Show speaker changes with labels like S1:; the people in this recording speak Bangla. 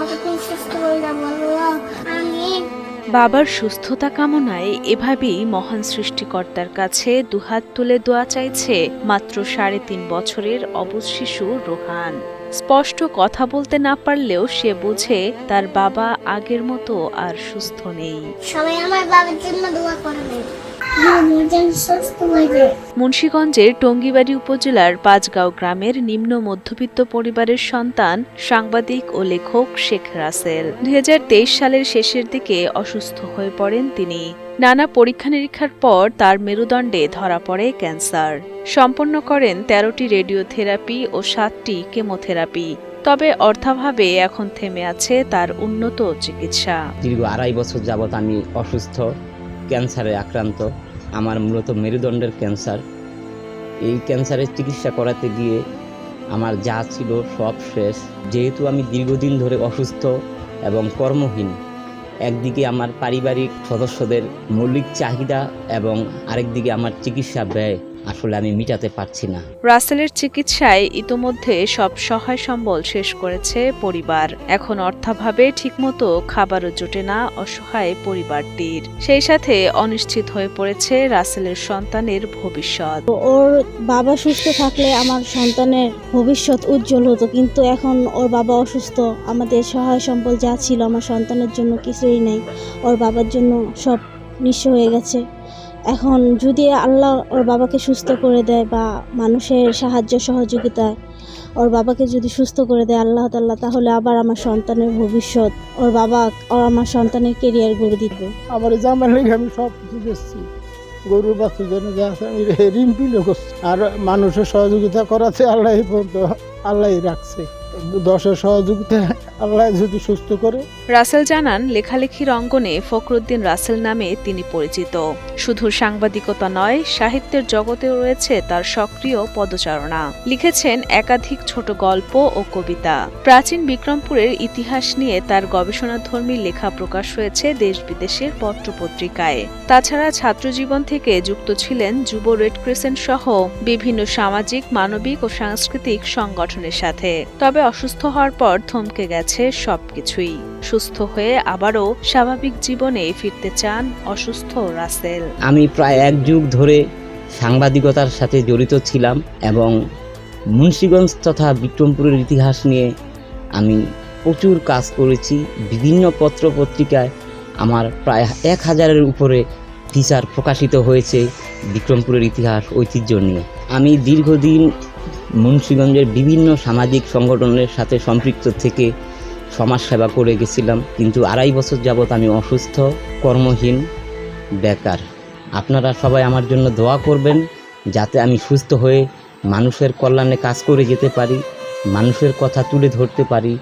S1: বাবাকে তুমি সুস্থ করে দাও আল্লাহ। আমি
S2: বাবার সুস্থতা কামনায় এভাবেই মহান সৃষ্টিকর্তার কাছে দুহাত তুলে দোয়া চাইছে মাত্র সাড়ে তিন বছরের অবুজ শিশু রোহান। স্পষ্ট কথা বলতে না পারলেও সে বুঝে তার বাবা আগের মতো আর সুস্থ নেই।
S1: সবাই আমার বাবার জন্য দোয়া করবে
S2: মুন্সীগঞ্জের টঙ্গিবাড়ি উপজেলার পাঁচগাঁও গ্রামের নিম্ন মধ্যবিত্ত পরিবারের সন্তান সাংবাদিক ও লেখক শেখ রাসেল। দু হাজার তেইশ সালের শেষের দিকে অসুস্থ হয়ে পড়েন তিনি। নানা পরীক্ষা নিরীক্ষার পর তার মেরুদণ্ডে ধরা পড়ে ক্যান্সার। সম্পন্ন করেন তেরোটি রেডিওথেরাপি ও সাতটি কেমোথেরাপি। তবে অর্থাভাবে এখন থেমে আছে তার উন্নত চিকিৎসা।
S3: দীর্ঘ আড়াই বছর যাবৎ আমি অসুস্থ। ক্যান্সারে আক্রান্ত। আমার মূলত মেরুদণ্ডের ক্যান্সার। এই ক্যান্সারের চিকিৎসা করাতে গিয়ে আমার যা ছিল সব শেষ। যেহেতু আমি দীর্ঘদিন ধরে অসুস্থ এবং কর্মহীন, একদিকে আমার পারিবারিক সদস্যদের মৌলিক চাহিদা এবং আরেকদিকে আমার চিকিৎসা ব্যয়। আসলে আমি মিটাতে পারছি না।
S2: রাসেলের চিকিৎসায় ইতোমধ্যে সব সহায় সম্বল শেষ করেছে পরিবার। এখন অর্থাভাবে ঠিকমতো খাবারও জোটে না অসহায় পরিবারটির। সেই সাথে অনিশ্চিত হয়ে পড়েছে রাসেলের সন্তানের ভবিষ্যৎ।
S4: ওর বাবা সুস্থ থাকলে আমার সন্তানের ভবিষ্যৎ উজ্জ্বল হতো কিন্তু এখন ওর বাবা অসুস্থ। আমাদের সহায় সম্বল যা ছিল আমার সন্তানের জন্য কিছুই নেই। ওর বাবার জন্য সব নিঃস্ব হয়ে গেছে। এখন যদি আল্লাহ ওর বাবাকে সুস্থ করে দেয় বা মানুষের সাহায্য সহযোগিতায় ওর বাবাকে যদি সুস্থ করে দেয় আল্লাহ তাল্লাহ তাহলে আবার আমার সন্তানের ভবিষ্যৎ, ওর বাবা ওর আমার সন্তানের কেরিয়ার গড়ে দিবে।
S5: আমার জামার লেগে আমি সব কিছু দিচ্ছি গরুর বাচ্চার জন্য যা আছে, আমি ঋণ পিলে করছি। আর মানুষের সহযোগিতা করাতে আল্লাহ পর্যন্ত, আল্লাহ রাখছে। দশের সহযোগিতা আল্লাহ যদি সুস্থ করে।
S2: রাসেল জানান, লেখালেখির অঙ্গনে ফখরুদ্দিন রাসেল নামে তিনি পরিচিত। শুধু সাংবাদিকতা নয়, সাহিত্যের জগতেও রয়েছে তার সক্রিয় পদচারণা। লিখেছেন একাধিক ছোট গল্প ও কবিতা। প্রাচীন বিক্রমপুরের ইতিহাস নিয়ে তার গবেষণাধর্মী লেখা প্রকাশ হয়েছে দেশ বিদেশের পত্রপত্রিকায়। তাছাড়া ছাত্রজীবন থেকে যুক্ত ছিলেন যুব রেড ক্রিসেন্ট সহ বিভিন্ন সামাজিক, মানবিক ও সাংস্কৃতিক সংগঠনের সাথে। তবে অসুস্থ হওয়ার পর থমকে গেছে সবকিছুই। সুস্থ হয়ে আবারও স্বাভাবিক জীবনে ফিরতে চান অসুস্থ রাসেল।
S3: আমি প্রায় এক যুগ ধরে সাংবাদিকতার সাথে জড়িত ছিলাম এবং মুন্সীগঞ্জ তথা বিক্রমপুরের ইতিহাস নিয়ে আমি প্রচুর কাজ করেছি। বিভিন্ন পত্র পত্রিকায় আমার প্রায় এক হাজারের উপরে টিচার প্রকাশিত হয়েছে বিক্রমপুরের ইতিহাস, ঐতিহ্য নিয়ে। আমি দীর্ঘদিন মুন্সীগঞ্জের বিভিন্ন সামাজিক সংগঠনের সাথে সম্পৃক্ত থেকে সমাজ সেবা করে গেছিলাম। কিন্তু আড়াই বছর যাবৎ আমি অসুস্থ, কর্মহীন, বেকার। আপনারা সবাই আমার জন্য দোয়া করবেন যাতে আমি সুস্থ হয়ে মানুষের কল্যাণে কাজ করে যেতে পারি, মানুষের কথা তুলে ধরতে পারি।